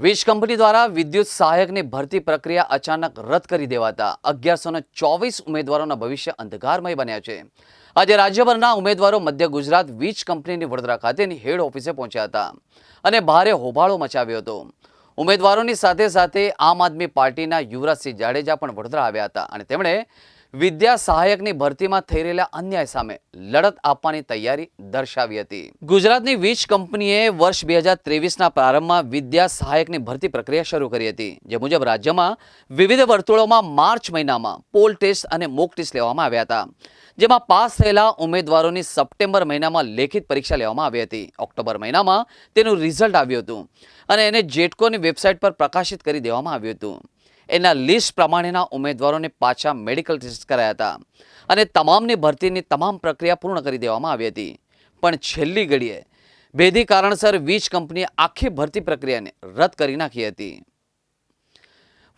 વીજ કંપની દ્વારા વિદ્યુત સહાયકની ભરતી પ્રક્રિયા અચાનક રદ કરી દેવાતા અગિયારસો ચોવીસ ઉમેદવારોના ભવિષ્ય અંધકારમય બન્યા છે. આજે રાજ્યભરના ઉમેદવારો મધ્ય ગુજરાત વીજ કંપનીની વડોદરા ખાતેની હેડ ઓફિસે પહોંચ્યા હતા અને ભારે હોબાળો મચાવ્યો હતો. ઉમેદવારોની સાથે સાથે આમ આદમી પાર્ટીના યુવરાજસિંહ જાડેજા પણ વડોદરા આવ્યા હતા અને તેમણે વિદ્યા સહાયકની ભરતીમાં થઈ રહેલા અન્યાય સામે લડત આપવાની તૈયારી દર્શાવી હતી. ગુજરાતની વીજ કંપનીએ વર્ષ બે હજાર ત્રેવીસના પ્રારંભમાં વિદ્યા સહાયકની ભરતી પ્રક્રિયા શરૂ કરી હતી, જે મુજબ રાજ્યમાં વિવિધ વર્તુળોમાં માર્ચ મહિનામાં પોલ ટેસ્ટ અને મોક ટેસ્ટ લેવામાં આવ્યા હતા. જેમાં પાસ થયેલા ઉમેદવારોની સપ્ટેમ્બર મહિનામાં લેખિત પરીક્ષા લેવામાં આવી હતી. ઓક્ટોબર મહિનામાં તેનું રિઝલ્ટ આવ્યું હતું અને એને જેટકોની વેબસાઇટ પર પ્રકાશિત કરી દેવામાં આવ્યું હતું. એના લિસ્ટ પ્રમાણેના ઉમેદવારોને પાછા મેડિકલ ટેસ્ટ કરાયા હતા. અને તમામની ભરતીની તમામ પ્રક્રિયા પૂર્ણ કરી દેવામાં આવી હતી. પણ છેલ્લી ઘડીએ ભેદી કારણસર વીજ કંપનીએ આખી ભરતી પ્રક્રિયાને રદ કરી નાખી હતી.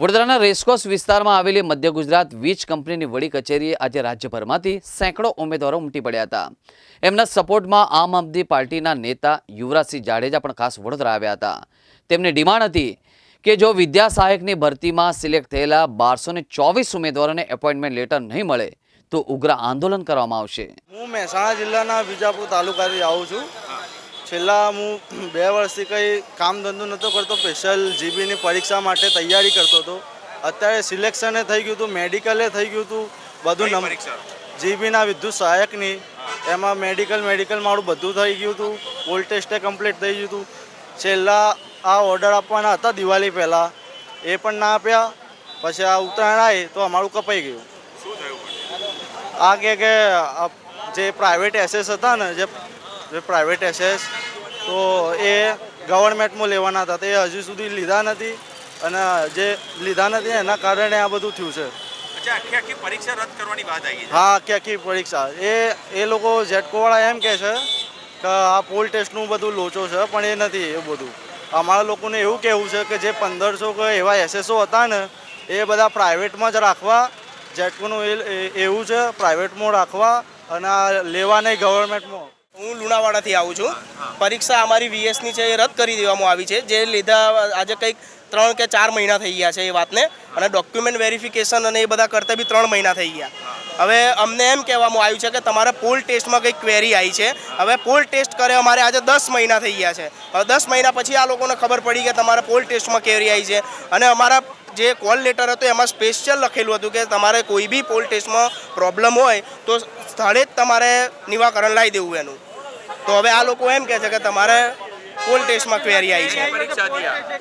વડોદરાના રેસકોર્સ વિસ્તારમાં આવેલી મધ્ય ગુજરાત વીજ કંપનીની વડી કચેરીએ આજે રાજ્યભરમાંથી સેંકડો ઉમેદવારો ઉમટી પડ્યા હતા. એમના સપોર્ટમાં આમ આદમી પાર્ટીના નેતા યુવરાજસિંહ જાડેજા પણ ખાસ વડોદરા આવ્યા હતા. તેમની ડિમાન્ડ હતી કે જો વિદ્યા સહાયકની ભરતીમાં સિલેક્ટ થયેલા બારસો ને ચોવીસ ઉમેદવારોને એપોઇન્ટમેન્ટ લેટર નહીં મળે તો ઉગ્ર આંદોલન કરવામાં આવશે. હું મહેસાણા જિલ્લાના વિજાપુર તાલુકાથી આવું છું. છેલ્લા હું બે વર્ષથી કંઈ કામ ધંધો નહોતો કરતો સ્પેશિયલ જીબીની પરીક્ષા માટે તૈયારી કરતો હતો. અત્યારે સિલેક્શને થઈ ગયું હતું મેડિકલે થઈ ગયું હતું બધું નમ જીબીના વિદ્યુત સહાયકની. એમાં મેડિકલ મેડિકલ મારું બધું થઈ ગયું હતું. પોલ ટેસ્ટે કમ્પ્લીટ થઈ ગયું હતું. છેલ્લા આ ઓર્ડર આપવાના હતા દિવાળી પહેલાં. એ પણ ના આપ્યા. પછી આ ઉત્તરાયણ આવી તો અમારું કપાઈ ગયું. આ કે કે જે પ્રાઇવેટ એસેસ હતા ને જે જે પ્રાઇવેટ એસેસ તો એ ગવર્મેન્ટમાં લેવાના હતા. તે હજુ સુધી લીધા નથી. અને જે લીધા નથી એના કારણે આ બધું થયું છે. હા આખી આખી પરીક્ષા. એ એ લોકો ઝેટકોવાળા એમ કહે છે કે આ પોલ ટેસ્ટનું બધું લોચો છે પણ એ નથી એ બધું. અમારા લોકોને એવું કહેવું છે કે જે પંદરસો કે એવા એસએસઓ હતા ને, એ બધા પ્રાઇવેટમાં જ રાખવા જેટકોનું એવું છે, પ્રાઇવેટમાં રાખવા અને લેવા નહીં ગવર્મેન્ટમાં. હું લુણાવાડાથી આવું છું. પરીક્ષા અમારી વીએસની છે, એ રદ કરી દેવામાં આવી છે. જે લીધા, આજે કંઈક ત્રણ કે ચાર મહિના થઈ ગયા છે એ વાતને. અને ડોક્યુમેન્ટ વેરિફિકેશન અને એ બધા કરતા બી ત્રણ મહિના થઈ ગયા. હવે અમને એમ કહેવામાં આવ્યું છે કે તમારે પોલ ટેસ્ટમાં કંઈક ક્વેરી આવી છે. હવે પોલ ટેસ્ટ કરે અમારે આજે દસ મહિના થઈ ગયા છે. હવે દસ મહિના પછી આ લોકોને ખબર પડી કે તમારે પોલ ટેસ્ટમાં ક્વેરી આવી છે. અને અમારા જે કોલ લેટર હતો એમાં સ્પેશિયલ લખેલું હતું કે તમારે કોઈ બી પોલ ટેસ્ટમાં પ્રોબ્લેમ હોય તો સ્થળે જ તમારે નિવાકરણ લાવી દેવું એનું. તો હવે આ લોકો એમ કહે છે કે તમારે પોલ ટેસ્ટમાં ક્વેરી આવી છે.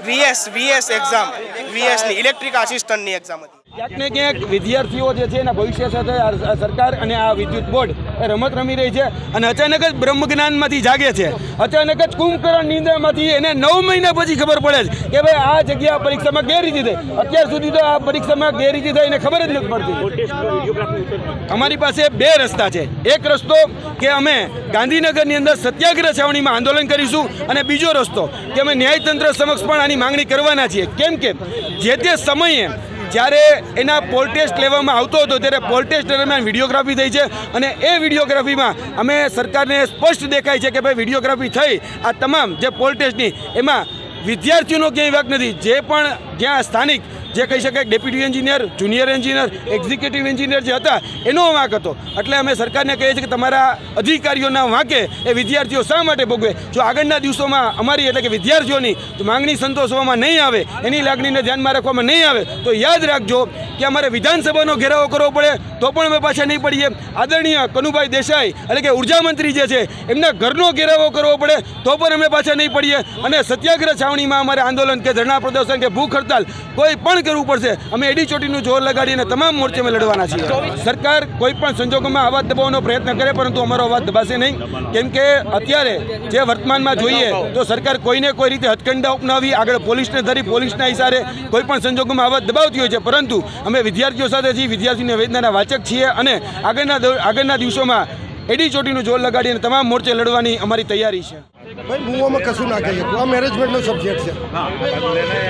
V S V S exam વીએસની electric આસિસ્ટન્ટની એક્ઝામ હતી. ક્યાંક ને ક્યાંક વિદ્યાર્થીઓ જે છે એના ભવિષ્ય સાથે સરકાર અને આ વિદ્યુત બોર્ડ એ રમત રમી રહી છે અને અચાનક જ બ્રહ્મજ્ઞાનમાંથી જાગે છે. અચાનક જ કુંભકરણ નિંદ્રામાંથી એને નવ મહિના પછી ખબર પડે છે કે ભાઈ આ જગ્યા પરીક્ષામાં ગેરરીતિ થઈ. અત્યાર સુધી તો આ પરીક્ષામાં ગેરરીતિ થઈ એને ખબર જ નથી પડતી. અમારી પાસે બે રસ્તા છે. એક રસ્તો કે અમે ગાંધીનગરની અંદર સત્યાગ્રહ છાવણીમાં આંદોલન કરીશું અને બીજો રસ્તો કે અમે ન્યાયતંત્ર સમક્ષ પણ આની માંગણી કરવાના છીએ. કેમ કે જે તે સમયે જ્યારે એના પોલ ટેસ્ટ લેવામાં આવતો હતો ત્યારે પોલ ટેસ્ટ દરમિયાન વિડીયોગ્રાફી થઈ છે અને એ વિડીયોગ્રાફીમાં અમે સરકારને સ્પષ્ટ દેખાય છે કે ભાઈ વિડીયોગ્રાફી થઈ. આ તમામ જે પોલ ટેસ્ટની એમાં વિદ્યાર્થીઓનો ક્યાંય વાક નથી. જે પણ જ્યાં સ્થાનિક જે કહી શકાય deputy engineer, junior engineer, executive engineer જે હતા, એનો વાંક હતો. એટલે અમે સરકારને કહીએ છીએ કે તમારા અધિકારીઓના વાંકે એ વિદ્યાર્થીઓ શા માટે ભોગવે? જો આગળના દિવસોમાં અમારી એટલે કે વિદ્યાર્થીઓની માંગણી સંતોષવામાં નહીં આવે, એની લાગણીને ધ્યાનમાં રાખવામાં નહીં આવે, તો યાદ રાખજો કે અમારે વિધાનસભાનો ઘેરાવો કરવો પડે, તો પણ અમે પાછા નહીં પડીએ. આદરણીય કનુભાઈ દેસાઈ એટલે કે ઊર્જા મંત્રી જે છે, એમના ઘરનો ઘેરાવો કરવો પડે, તો પણ અમે પાછા નહીં પડીએ. અને સત્યાગ્રહ છાવણીમાં અમારે આંદોલન કે ધરણા પ્રદર્શન કે ભૂખ હડતાલ કોઈ પણ કરવું પડશે? અમે એડી ચોટીનું જોર લગાડીને તમામ મોરચે લડવાના છીએ. સરકાર કોઈ પણ સંજોગોમાં અવાજ દબાવવાનો પ્રયત્ન કરે, પરંતુ અમારો અવાજ દબાશે નહીં. કેમ કે અત્યારે જે વર્તમાનમાં જોઈએ, તો સરકાર કોઈને કોઈ રીતે હથકંડા અપનાવી, આગળ પોલીસને ધરી, પોલીસના ઇશારે કોઈ પણ સંજોગોમાં અવાજ દબાવતી હોય છે. પરંતુ અમે વિદ્યાર્થીઓ સાથે છીએ, વિદ્યાર્થીની વેદનાના વાચક છીએ અને આગળના આગળના દિવસોમાં એડી ચોટીનું જોર લગાડીને તમામ મોરચે લડવાની અમારી તૈયારી છે. ભાઈ હું આમાં કશું ના કહી શકું. આ મેનેજમેન્ટનો સબ્જેક્ટ છે.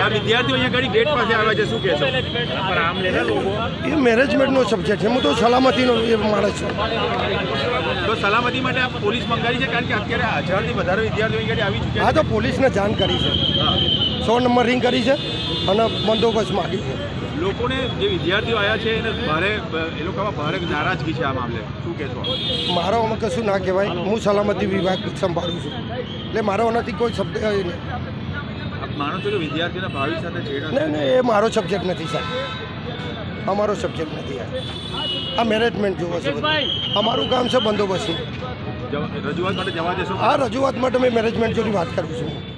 આ વિદ્યાર્થીઓ અહીંયા ઘડી ગેટ પાસે આવે છે શું કહેશો? આમ લેના લોકો એ મેનેજમેન્ટનો સબ્જેક્ટ છે. હું તો સલામતીનો એ માણસ છું. તો સલામતી માટે આ પોલીસ મંગાવી છે કારણ કે અત્યારે હજારથી વધારે વિદ્યાર્થીઓ અહીંયા આવી ચૂક્યા તો પોલીસને જાણ કરી છે. સો નંબર રિંગ કરી છે અને બંદોબસ્ત માગી છે. લોકોને જે વિદ્યાર્થીઓ આવ્યા છે એને ભારે એ લોકોમાં ભારે નારાજગી છે આ મામલે. શું કહેશો મારો આમાં કશું ના કહેવાય. હું સલામતી વિભાગ સંભાળું છું. એટલે મારો આનાથી કોઈ શબ્દ માનો છો કે વિદ્યાર્થીઓના ભાવિ સાથે છેડા નહીં નહીં એ મારો સબ્જેક્ટ નથી સાહેબ. અમારો સબ્જેક્ટ નથી આ મેનેજમેન્ટ જોવો છે. અમારું કામ છે બંદોબસ્તનું જવા- રજૂઆત માટે જવા દેશો? આ રજૂઆત માટે મેં મેનેજમેન્ટ જોડી વાત કરું છું.